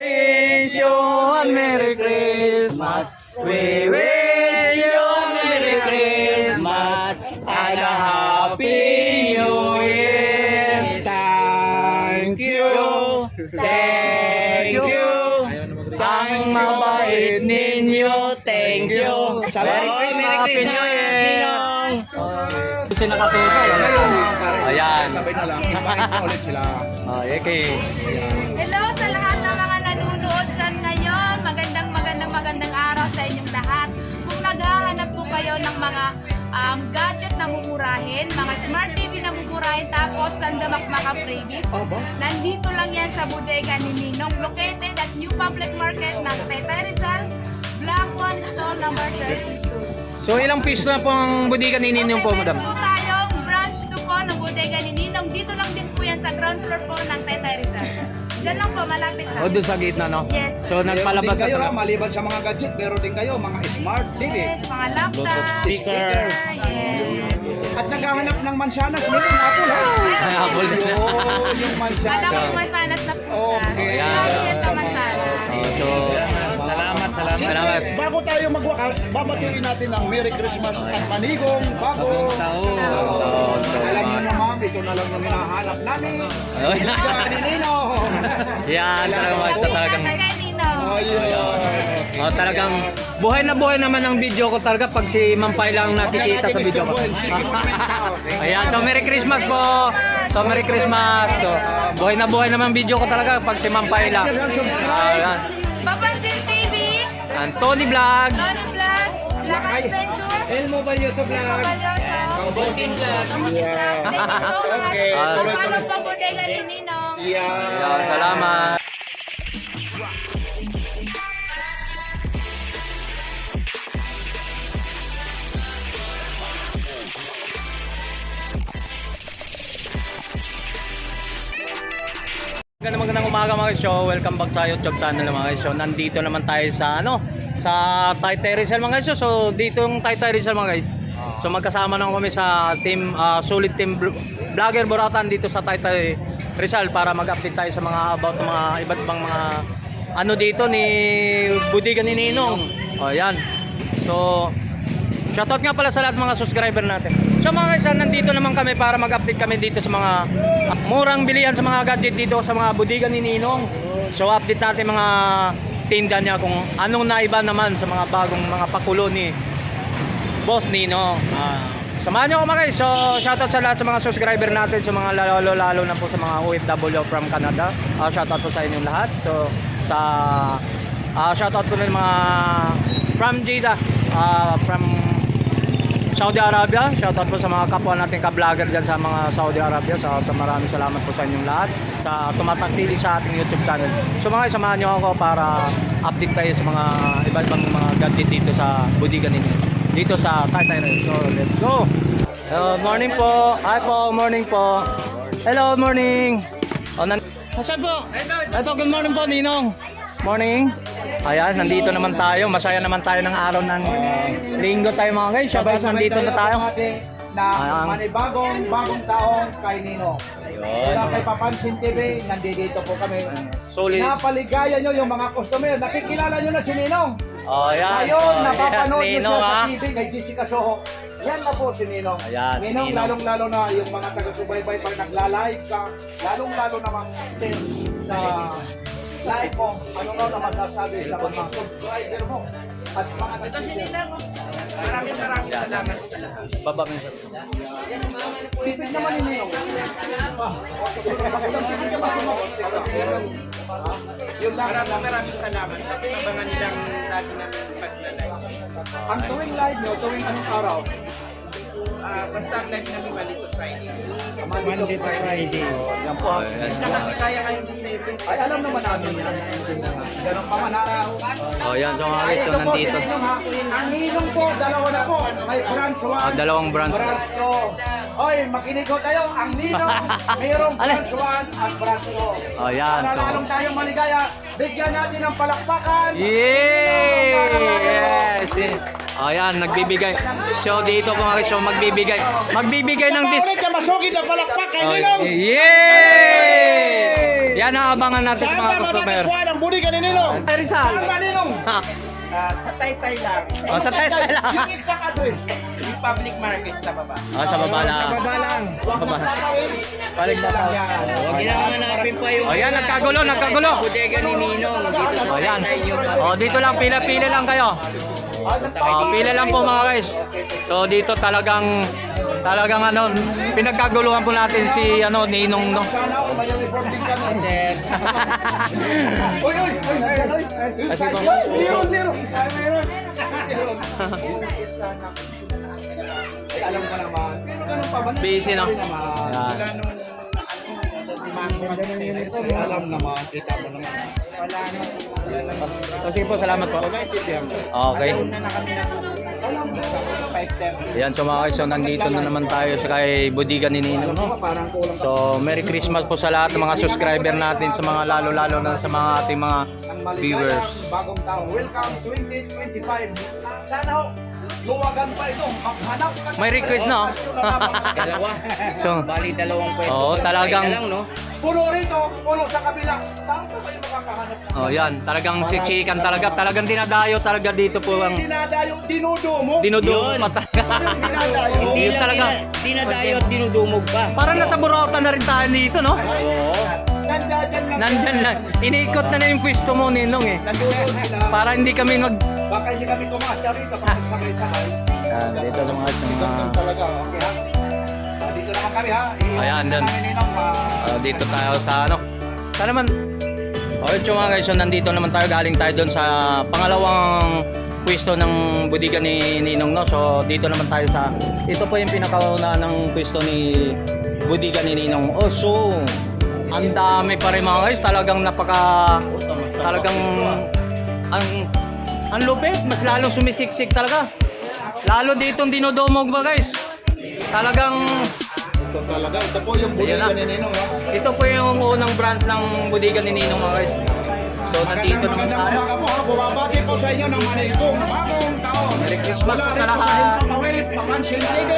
wish you a Merry Christmas. We wish you a Merry Christmas and a Happy New Year. Thank you. Thank you. Ang mabait ninyo. Thank you. Salamat. Happy New Year. Kasi nakatuto. Ayan. Sabay na lang. Bakit na ulit sila? Oh, okay. Gadget na mumurahin, mga smart TV na mumurahin, tapos sandamakmaka freebies, nandito lang yan sa bodega ni Ninong, located at New Public Market ng Tetay Rizal, Block 1 Store number 32. So ilang piso na po ang budigan ni Ninong po, madam? po tayong branch 2 po ng bodega ni Ninong. Dito lang din po yan sa ground floor po ng Tetay Rizal. Diyan lang po, malapit lang. O doon sa gitna, no? Yes. So nagpalabas Meron din kayo, na ha, maliban sa mga gadget, meron din kayo mga smart TV. Yes, mga laptop, Bluetooth speaker. Yes. At naghahanap ng mansanas nito, Apple ha? Ay, na. Yo, yung Alam ko mansanas. na punta. Okay. Yan naman sana. Oh, so, salamat. Bago tayo magwakas, babatiin natin ang Merry Christmas at manigong bago. taon. Alam niyo naman, ito na lang yung hinahanap namin. Ay. Ni Nino. Yan, talaga sa talagang... Ayun. Oh, talagang buhay na buhay naman ang video ko talaga pag si Mampay lang nakikita sa video ko. Ayan, so Merry Christmas po. So Merry Christmas. So, buhay na buhay naman video ko talaga pag si Mampay lang. Ayan. Anthony Vlog. Tony Vlogs, Black Adventure, Elmo Valioso Vlog. Boating Vlogs. Thank you so much. Okay, tuloy-tuloy. Follow po bodega ni Ninong. Yeah. Salamat. Mga show. Welcome back sa YouTube channel mga show. Nandito naman tayo sa ano, sa Taytay Rizal mga show. So dito yung Taytay Rizal mga guys. So magkasama naman kami sa team ah, Solid Team Vlogger Boratan dito sa Taytay Rizal para mag-update tayo sa mga about ng mga iba't ibang mga ano dito ni Budigan ni Ninong. Oh, yan. So Shoutout nga pala sa lahat mga subscriber natin. So mga guys, ah, nandito naman kami para mag-update kami dito sa mga ah, murang bilihan sa mga gadget dito sa mga budigan ni Ninong. So update natin mga tinda niya kung anong naiba naman sa mga bagong mga pakulo ni Boss Ninong. Ah, samahan niyo ako mga guys. So shoutout sa lahat sa mga subscriber natin, sa mga lalo lalo na po sa mga OFW from Canada. Ah, shoutout po sa inyong lahat. So sa ah, shoutout po ng mga from Jeddah, ah, from Saudi Arabia. Shoutout po sa mga kapwa natin ka-vlogger dyan sa mga Saudi Arabia. Sa, sa maraming salamat po sa inyong lahat sa tumatangkili sa ating YouTube channel. So mga samahan nyo ako para update tayo sa mga iba't ibang mga gadget dito sa budigan ninyo. Dito sa Taytay Rail. So let's go! Hello, morning po. Hi po, morning po. Hello, morning. Oh, nan Saan po? Ito, good morning po, Ninong. Morning. Ayan, nandito naman tayo. Masaya naman tayo ng araw ng linggo tayo mga guys. Sabay nandito na tayo. Na Ayan. manibagong bagong taong kay Nino. Wala kay Papansin TV, nandito po kami. Solid. Napaligaya nyo yung mga customer. Nakikilala nyo na si Ninong. Oh, ayan. Ngayon, Oh, napapanood yes, nyo siya sa? TV kay Jessica Soho. Yan na po si Ninong. Ayan, si Ninong, Ninong. lalong-lalo na yung mga taga-subaybay pag nagla-live ka, lalong-lalo na mga sa live mo, ano raw na masasabi sa mga subscriber mo at mga nagsisimula. Maraming maraming salamat sa lahat. Baba mo siya. Tipid naman ni Ninong. Ah, Yung Maraming maraming salamat. Tapos abangan nilang lagi namin paglalay. ang tuwing live nyo, tuwing anong araw? Ah, basta ang live namin malito Friday. Monday to Friday. Yan po. Siya kasi kaya kayong December. Ay, alam naman natin yan. Ganun pa man araw. Oh, yan. So mga guys, so nandito. Ang Ninong po, dalawa na po. May branch 1. Ah, dalawang branch. Branch 2. Oy, makinig ko tayo. Ang Ninong, mayroong branch 1 at branch 2. Oh, yan. Para So, lalong tayong maligaya, bigyan natin ng palakpakan. Yay! Yes! Oh, yan. Nagbibigay. So, dito po mga so magbibigay. Magbibigay ng dis... Paulit ka masugid ang palakpak kay Oh, Ninong. yay! Yan ang abangan natin sa Saan mga ba customer. matatagpuan ang budi ka ni Ninong? Tay Rizal. Saan ba Ninong? Ha. Ah, sa Taytay lang. Oh, sa Taytay lang. Yung exact address. Yung public market sa baba. Oh, sa baba lang. Sa baba lang. Huwag Baba. na tatawin. Balik na lang tayo. yan. Huwag nila hanapin pa yung Oh, yan, nagkagulo, nagkagulo. bodega ni Ninong. Dito sa Oh, yan. Yung Oh, dito lang, pila-pila lang kayo. Oh, pila lang po mga guys. So dito talagang talagang ano, pinagkaguluhan po natin si ano Ninong no. Sana ako may uniform din kami. Uy, uy, uy, nandiyan, uy. Kasi Uy, ba- meron, meron. Ay, meron. Alam ko naman. Ganun pa man. Busy, no? Naman. Yan. Ay, Alam naman. Kita mo naman. So, sige po, salamat po. Ko. Okay. Alam mo. 5:30. Yan, so mga guys, so nandito na naman tayo sa kay Budiga ni mo no? So, Merry Christmas po sa lahat ng mga subscriber natin, sa mga lalo-lalo na sa mga ating mga viewers. bagong taon. Welcome 2025. Sana ho, luwagan pa ito. Maghanap ka May request na, oh. Dalawa. So, Bali dalawang pwesto. Oo, talagang- Taytay lang, no? Puno rito, puno sa kabila. Saan pa kayo makakahanap? oh yan, talagang si Chikan talaga, talagang dinadayo talaga dito po ang Dinadayo, dinudumo. dinudumo Yun. pa talaga. Dinadayo. Hindi Yun lang talaga. dina- dinadayo at dinudumog pa. Parang nasa Burautan na rin tayo dito, no? Oo. Nandyan lang. Nandyan lang. Iniikot na na yung pwesto mo, Ninong eh. Nandun sila. Para hindi kami mag... Baka hindi kami kumasya rito pag sakay-sakay. Yan, dito sa mga... Sa mga Ganun talaga, okay ha? Ah, Dito naman kami ha. I- Ayan, ninong, ah, ah, dito tayo sa ano. Sa naman... Okay, so mga guys, so nandito naman tayo. Galing tayo doon sa pangalawang pwesto ng budiga ni Ninong, no? So, dito naman tayo sa... Ito po yung pinakauna ng pwesto ni budiga ni Ninong. Oh, so... Ang dami pa rin mga guys. Talagang napaka... Talagang... Ang... Ang lupit. Mas lalong sumisiksik talaga. Lalo dito dinodomog ba guys? Talagang... Ito talaga. Ito po yung buligan ni Ninong ha. Ito po yung unang branch ng budiga ni Ninong mga guys. So nandito magandang tayo. umaga po. Bumabati ko sa inyo ng manigong bagong taon. Merry Christmas po sa lahat. Himpapawid, Pakansin TV.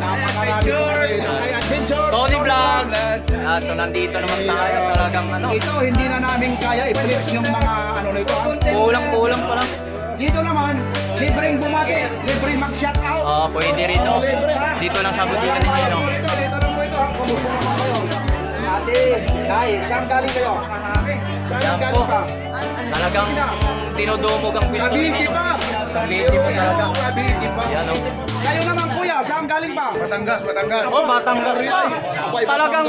Napakarami po kami na kay Adventure. Tony Vlog. Ah, so nandito naman tayo talagang ano. Ito hindi na namin kaya i-flip yung mga ano nito ha. Kulang-kulang pa lang. Dito naman, libreng bumati, libreng mag-shout out. Oh, pwede rito. Oh, libre ha. Dito lang sa budiga ni Ninong. Dito, dito lang po ito ha. Kumusta naman kayo? Ate, Nay, saan galing kayo? Saan galing ka? Talagang dinodomog ang pwesto Ninong. pa. Cavite po talaga. Oo, Cavite pa. Yan oh. Kayo naman saan galing pa? Batangas, Batangas. Oh, Batangas pa. Talagang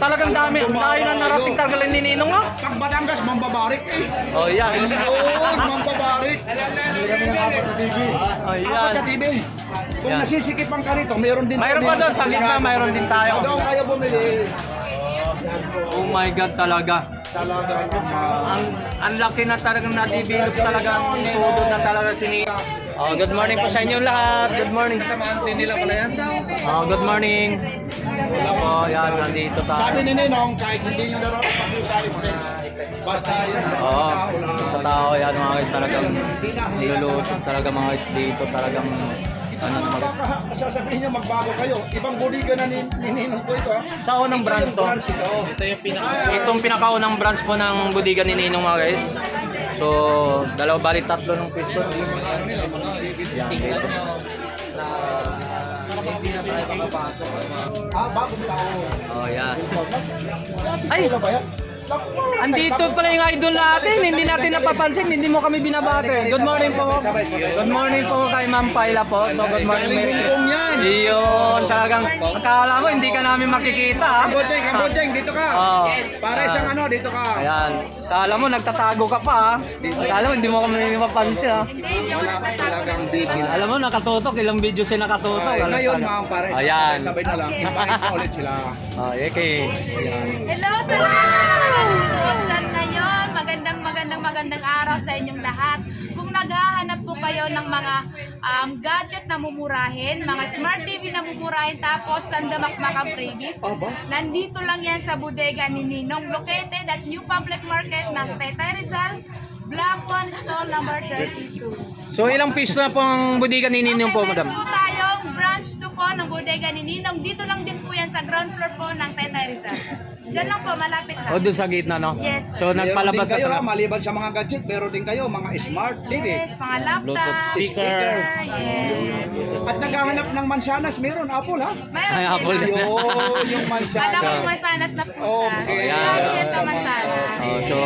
talagang dami. Ang layo na narating tagal ni Ninong ah. Pag Batangas, mambabarik eh. Oh, yan. Oo, mambabarik. Oh, Apat sa yan. TV. Kung nasisikipan ka rito, mayroon din. Mayroon pa doon, sa gitna, mayroon din tayo. Doon kayo bumili. Oh my God talaga. Talaga. Ang ang laki na talagang na-develop talaga ang todo na talaga sini. Oh, good morning po sa inyo lahat. Good morning. nila pala yan. Oh, good morning. Oh, yan nandito tayo. Sabi ni Ninong, kahit hindi nyo laro, pakita yung friend. Basta yun. Oo, tao lang. sa tao yan mga guys talagang nilulutot talaga mga guys dito talagang ano na mga Baka sasabihin nyo magbago kayo. Ibang buligan na ni, ni Ninong ko ito ha. Sa unang branch to. Branch ito. Ito yung pinaka... Itong pinakaunang branch po ng budiga ni Ninong mga guys. So, dalawa bali tatlo ng pisto. Yan, dito. Ah, bagong tao. Oh, yan. Ay! Andito pala yung idol natin, hindi natin napapansin, hindi mo kami binabate. Good morning po. Good morning po kay Ma'am Paila po. So good morning. Kung yan. Iyon, talagang akala mo hindi ka namin makikita. Kamboteng, Kamboteng, dito ka. Oo. Pare siyang ano, dito ka. Ayan. Akala mo nagtatago ka pa ha. Akala mo hindi mo kami ako Wala talagang bigil. Alam mo nakatutok, ilang video siya nakatutok. Ay, ngayon ka na. ma'am, pare. Ayan. Sabay na lang. Mo ulit sila. Oh, okay. Hello sa magandang araw sa inyong lahat. Kung naghahanap po kayo ng mga um, gadget na mumurahin, mga smart TV na mumurahin, tapos sandamakmak ang freebies, nandito lang yan sa bodega ni Ninong, located at New Public Market ng Tetay Rizal, Block 1, stall number 32. So ilang piso na po ang budiga ni Ninong po, madam? meron po tayong branch 2 po ng bodega ni Ninong. Dito lang din po yan sa ground floor po ng Tetay Rizal. Diyan lang po, malapit lang. O doon sa gitna, no? Yes. So, Meron nagpalabas din na kayo, ha, maliban sa mga gadget, meron din kayo mga smart TV. Yes, mga laptop, Bluetooth speaker. Yes. At naghahanap ng mansanas, meron Apple ha? Mayroon Ay, din. Apple. Yun, yung Alam mansanas. mo yung masanas na prutas. Okay. Gadget na masanas. Oh, so,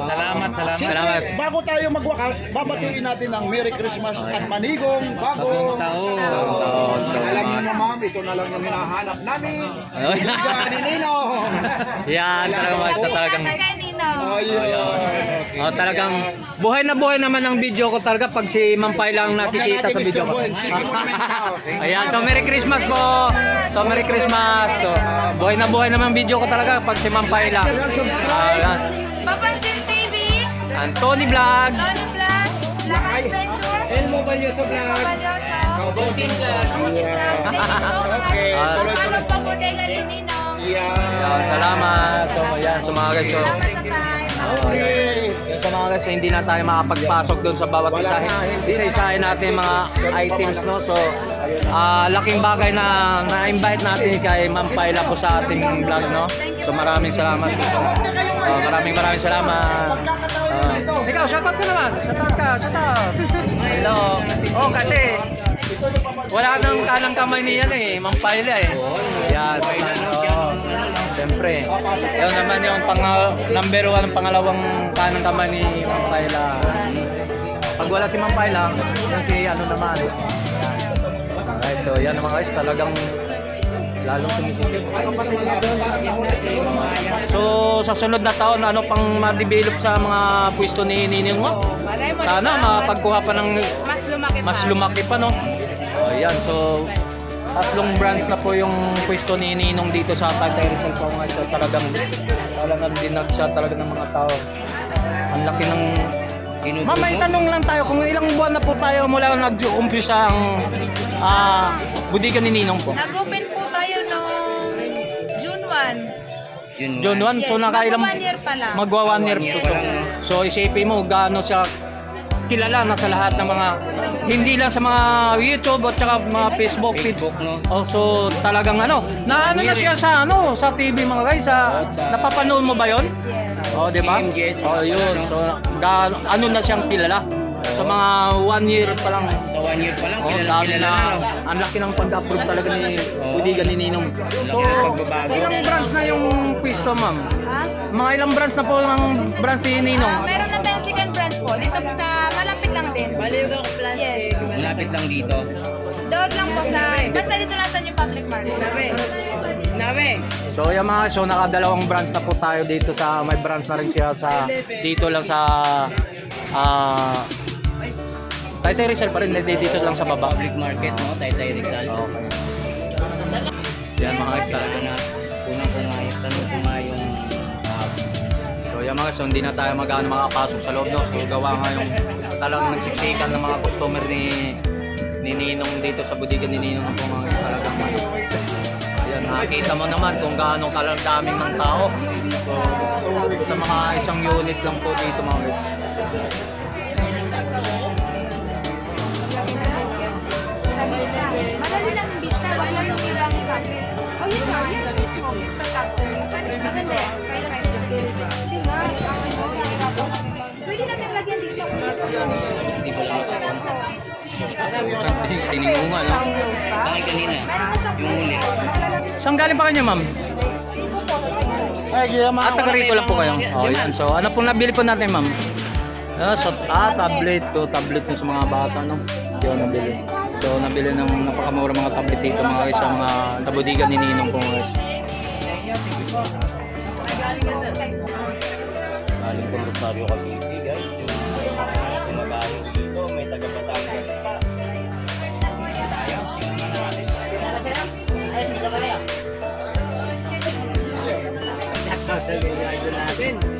Salamat, salamat. Salamat. Bago tayo magwakas, babatiin natin ng Merry Christmas at manigong bagong taon. taon. So, Alam niyo na ma'am, ito na lang yung hinahanap namin. Ayun. Bigyan ni Ninong. yan, talagang isa talagang... Ayun. Oh, talagang buhay na buhay naman ang video ko talaga pag si Mampay lang nakikita sa video ko. Ayan, so Merry Christmas po. So Merry Christmas. So buhay na buhay naman ang video ko talaga pag si Mampay lang. Ayan. Papansin TV, Anthony Vlog. Tony Vlogs, Black Adventure, Elmo Valioso Vlog. Valioso, Booking Vlog. Okay, Ah. tuloy-tuloy. Ano pa bodega ni Ninong? Yeah. Ayan, salamat. So ayan, so mga guys. So, Salamat sa sa mga guys, hindi na tayo makapagpasok doon sa bawat Wala isa. na, hindi Isa-isahin natin yung mga items, no? So, ah laking bagay na na-invite natin kay Ma'am Paila po sa ating vlog, no? So, maraming salamat. Oh, maraming maraming salamat. Ah, ikaw, shout out ka naman. Shout out ka, shout out. Hello. Oh, kasi wala nang kanang kamay niya eh, Ma'am Paila eh. Yan. Oh, Siyempre. Yun naman yung pang number one, pangalawang kanang kamay ni Ma'am Paila. Pag wala si Ma'am Paila, yun si ano naman. Alright, so yan naman guys, talagang lalong sumisikip. So sa sunod na taon, ano pang ma-develop sa mga pwesto ni Nining mo? Sana diba? makapagkuha pa ng Mas lumaki pa. mas lumaki pa, no? O, yan. So, tatlong branch na po yung pwesto ni Ninong dito sa Taytay Rizal po nga. So, talagang, talagang dinag siya talaga ng mga tao. Ang laki ng... Ma'am, may tanong lang tayo kung ilang buwan na po tayo mula nag-umpisa ang ah, budigan ni Ninong po. Nag-open po tayo noong June 1. June 1, so Yes, nakailang... magwa one year pa lang. Magwa one year po. Yes. So, so isipin mo gaano siya kilala na sa lahat ng mga hindi lang sa mga YouTube at saka mga Facebook feeds. Oh, so talagang ano, na ano na siya sa ano, sa TV mga guys, sa napapanood mo ba 'yon? Oh, di ba? Oh, yun. So ga, ano na siyang kilala. Sa mga one year pa lang. Sa one year pa lang, Oh, kilala kilala na, na. no? ang laki ng pag-approve talaga ni Budigan ni Ninong. So, ng ilang branch na yung pwesto, ma'am? Ha? Mga ilang branch na po ang branch ni Ninong? Ah, meron na tayong second branch po. Dito po sa malapit lang din. Baliwag plastic. Yes. Malapit lang dito. Doon lang po sa, basta dito lang sa New Public Market. So yung mga so nakadalawang branch na po tayo dito sa may branch na rin siya sa dito lang sa ah Taytay Rizal pa rin dito lang sa baba. Public market, no? Taytay Rizal. Okay. Yan mga guys talaga na. Unang yung tanong yung ah, So yung mga so hindi na tayo magano makapasok sa loob no. So gawa nga yung talagang nagsiksikan ng mga customer ni ni Ninong dito sa budigan ni Ninong ang mga talagang ano. Ayan, nakikita mo naman kung gaano kalang daming ng tao. So, sa mga isang unit lang po dito mga guys. Madali lang bista, wala yung pirang kape. Oh, yun nga. Oh, kape. Maganda yan. Dito. Tiningungan, no? bakit kanina? Yung huli. Saan galing pa kayo, ma'am? Ah, taga rito lang po kayo. Oh, yan. So, ano pong nabili po natin, ma'am? Ah, so, ah, tablet to, tablet to sa mga bata, no? Yun, nabili. So, nabili ng napakamura mga tablet dito, mga guys, sa mga tabudigan ni Ninong po, guys. Galing po Rosario Cavite, guys. Gumagaling dito, may taga Batangas pa. Tayo, tingnan na natin.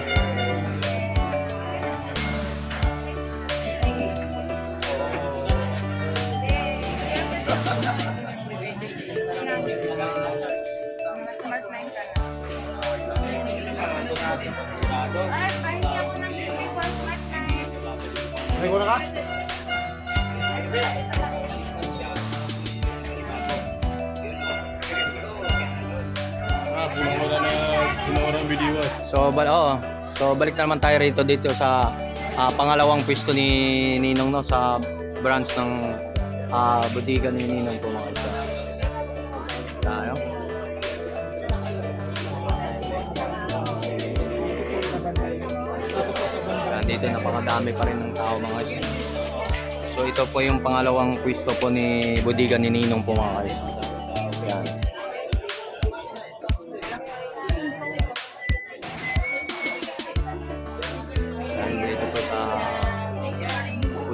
So, bal oo. So, balik na naman tayo rito dito sa ah, pangalawang pwesto ni Ninong no sa branch ng ah, bodega ni Ninong po mga isa. Tayo. Yan, dito napakadami pa rin ng tao mga isa. So, ito po yung pangalawang pwesto po ni bodega ni Ninong po mga isa.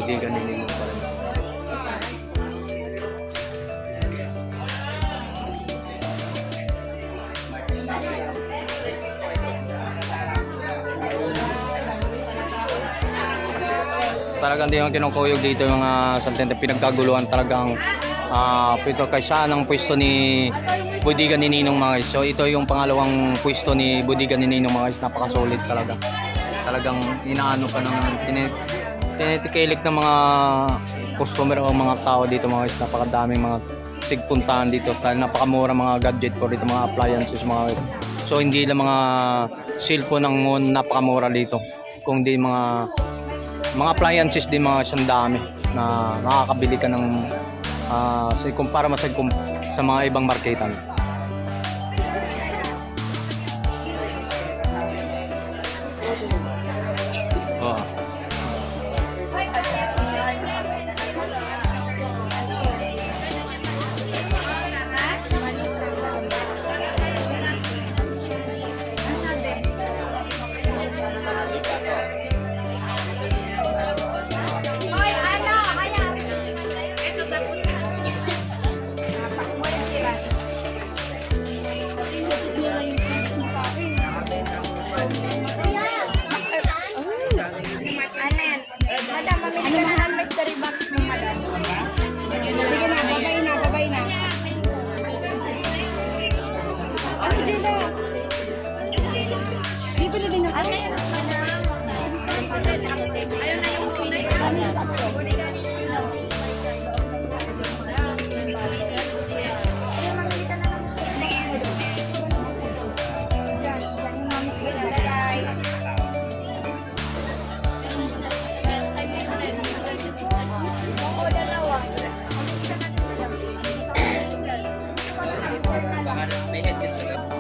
Bodega ni Ninong pa rin. Talagang di yung kinukuyog dito mga santente pinagkaguluhan talagang ah ito kay siya ng pwesto ni bodega ni Ninong mga. So ito yung pangalawang pwesto ni bodega ni Ninong mga guys. Napakasulit talaga. Talagang inaano pa ng tinitikilik ng mga customer o mga tao dito mga guys. Napakadaming mga sigpuntahan dito napakamura mga gadget ko dito mga appliances mga guys. So hindi lang mga cellphone ang napakamura dito. Kung di mga mga appliances din mga siyang dami na makakabili ka ng sa kumpara mas kum- sa mga ibang marketan.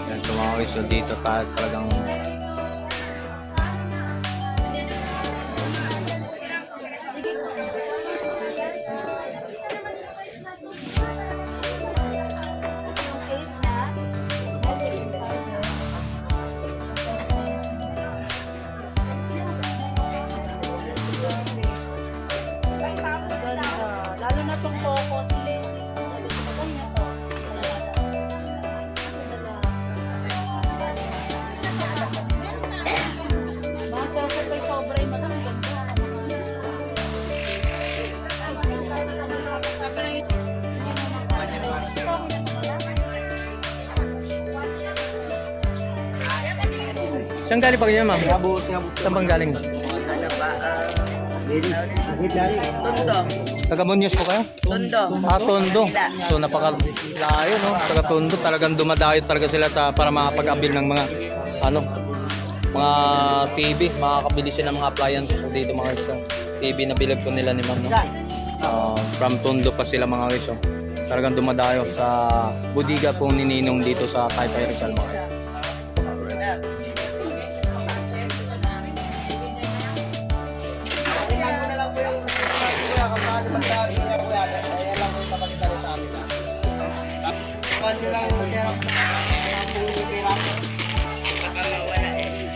Yan so mga so dito tayo talagang Saan galing pa kayo, ma'am? Saan bang galing? Taga Munyos po kayo? Tondo. Ah, Tondo. So napakalayo, no? Taga Tondo. Talagang dumadayo talaga sila ta, para makapag-abil ng mga, ano, mga TV. Makakabili sila ng mga appliances po dito mga guys. TV na bilib ko nila ni ma'am, no? Ah, from Tondo pa sila mga guys, oh. Talagang dumadayo sa budiga po ni Ninong dito sa Taytay Rizal mga guys.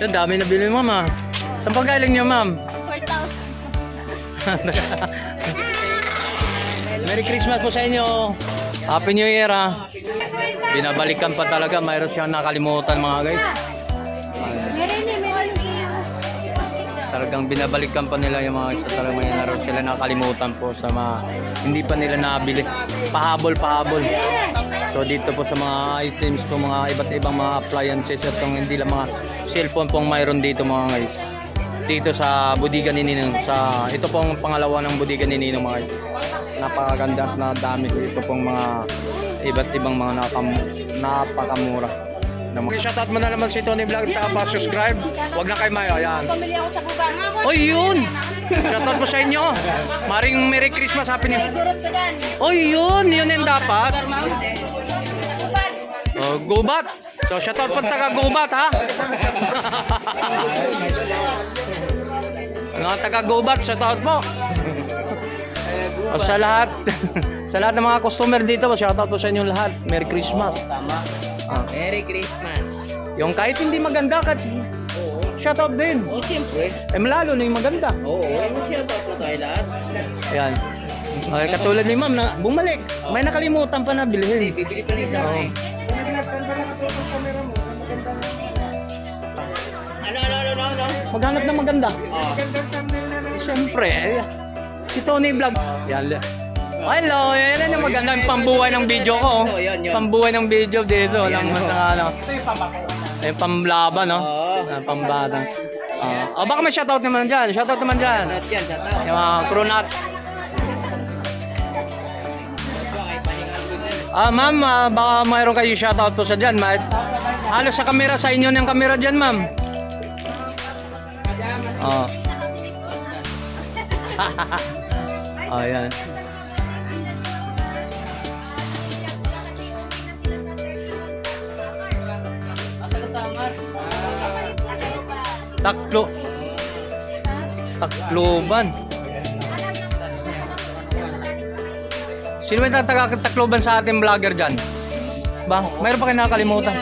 Ang dami na bili mo, ma'am. Saan pa galing niyo, ma'am? 4,000. Merry Christmas po sa inyo. Happy New Year ah. Binabalikan pa talaga, mayroon siyang nakalimutan mga guys. Talagang binabalikan pa nila yung mga guys. Talagang may naroon sila nakalimutan po sa mga hindi pa nila nabili. Pahabol, pahabol. So dito po sa mga items po, mga iba't ibang mga appliances at yung hindi lang mga cellphone pong mayroon dito mga guys. Dito sa budigan ni Ninong. Sa, ito pong pangalawa ng budigan ni Ninong mga guys. Napakaganda at na dami po ito pong mga iba't ibang mga nakam, napakamura. Okay, shoutout mo na naman si Tony Vlog at pa subscribe. Huwag na kayo mayo. Ayan. Pamili ako sa buban. Oy, yun! Shoutout po sa inyo. Maring Merry Christmas, Happy New dyan. Oy, yun! Yun yung dapat. Oh, gubat. So, shoutout po taga gubat, ha? Mga taga gubat, shoutout po. O, sa lahat, sa lahat ng mga customer dito, shoutout po sa inyo lahat. Merry Christmas. Tama. Ah. Merry Christmas. Yung kahit hindi maganda, kahit shoutout din. Oh, siyempre. Eh, lalo na yung maganda. Oo, ay mag-shoutout po tayo lahat. Ayan. Okay, katulad ni ma'am na bumalik. May nakalimutan pa na bilhin. Bibili pa rin sa akin. Maghanap ng maganda. Oh. Siyempre, eh, si Tony Vlog. Yan. Hello, yan yung maganda yung pambuhay ng video ko. oh. Ito, yun, yun. Pambuhay ng video dito. Lang Ayan, mas oh. na ano. Yung pamlaban, no? Oo. Ah, pambata. Ah, oh, baka may shoutout naman dyan. Shoutout naman dyan. Yan, shoutout. Yung mga crew nat. Ah, ma'am, ah, baka mayroon kayo shoutout po sa dyan. Ma halos sa kamera, sa inyo ng kamera dyan, ma'am. Oh. oh, yan. Taklo. Takloban. Sino may taga Takloban sa ating vlogger dyan? Ba? Mayroon pa kayo nakakalimutan?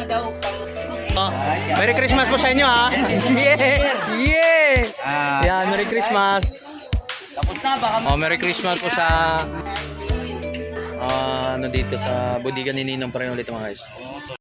Oh, Merry Christmas po sa inyo ha. Yeah! Yeah! Ah. Yan, Merry Christmas. Tapos na, baka Oh, Merry Christmas po sa ah, ano dito sa budigan ni Ninong pa rin ulit mga guys.